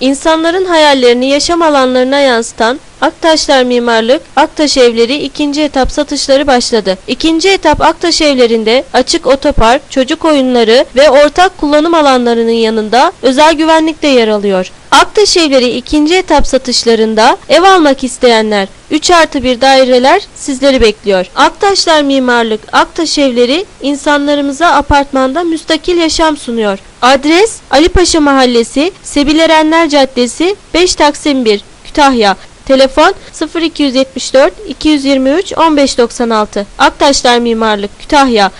İnsanların hayallerini yaşam alanlarına yansıtan Aktaşlar Mimarlık, Aktaş Evleri ikinci etap satışları başladı. İkinci etap Aktaş Evlerinde açık otopark, çocuk oyunları ve ortak kullanım alanlarının yanında özel güvenlik de yer alıyor. Aktaş Evleri ikinci etap satışlarında ev almak isteyenler 3 artı 1 daireler sizleri bekliyor. Aktaşlar Mimarlık, Aktaş Evleri insanlarımıza apartmanda müstakil yaşam sunuyor. Adres Ali Paşa Mahallesi, Sebil Erenler Caddesi, 5 Taksim 1, Kütahya. Telefon 0274 223 1596. Aktaşlar Mimarlık, Kütahya.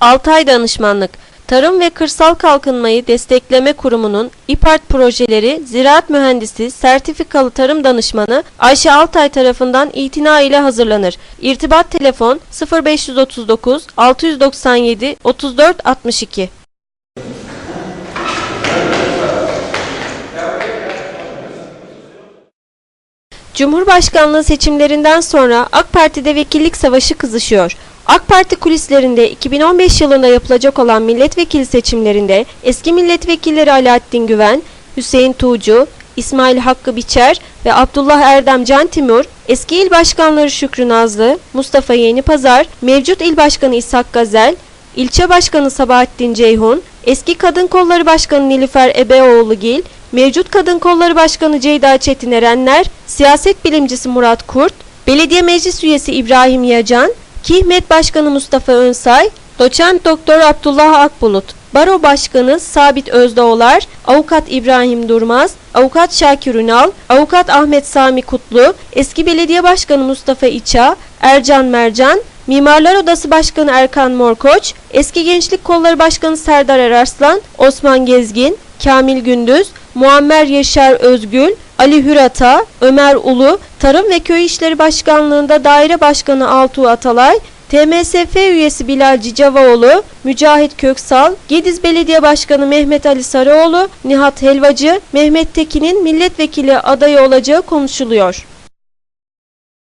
Altay Danışmanlık Tarım ve Kırsal Kalkınmayı Destekleme Kurumu'nun İPART projeleri Ziraat Mühendisi Sertifikalı Tarım Danışmanı Ayşe Altay tarafından itina ile hazırlanır. İrtibat telefon 0539 697 34 62. Cumhurbaşkanlığı seçimlerinden sonra AK Parti'de vekillik savaşı kızışıyor. AK Parti kulislerinde 2015 yılında yapılacak olan milletvekili seçimlerinde eski milletvekilleri Alaaddin Güven, Hüseyin Tuğcu, İsmail Hakkı Biçer ve Abdullah Erdem Can Timur, eski il başkanları Şükrü Nazlı, Mustafa Yenipazar, mevcut il başkanı İshak Gazel, ilçe başkanı Sabahattin Ceyhun, eski kadın kolları başkanı Nilüfer Ebeoğlu Gil, mevcut kadın kolları başkanı Ceyda Çetin Erenler, siyaset bilimcisi Murat Kurt, belediye meclis üyesi İbrahim Yacan, Kihmet Başkanı Mustafa Önsay, Doçent Doktor Abdullah Akbulut, Baro Başkanı Sabit Özdoğlar, Avukat İbrahim Durmaz, Avukat Şakir Ünal, Avukat Ahmet Sami Kutlu, Eski Belediye Başkanı Mustafa İça, Ercan Mercan, Mimarlar Odası Başkanı Erkan Morkoç, Eski Gençlik Kolları Başkanı Serdar Erarslan, Osman Gezgin, Kamil Gündüz, Muammer Yaşar Özgül, Ali Hürata, Ömer Ulu, Tarım ve Köy İşleri Başkanlığında Daire Başkanı Altuğ Atalay, TMSF üyesi Bilal Cicavaoğlu, Mücahit Köksal, Gediz Belediye Başkanı Mehmet Ali Sarıoğlu, Nihat Helvacı, Mehmet Tekin'in milletvekili adayı olacağı konuşuluyor.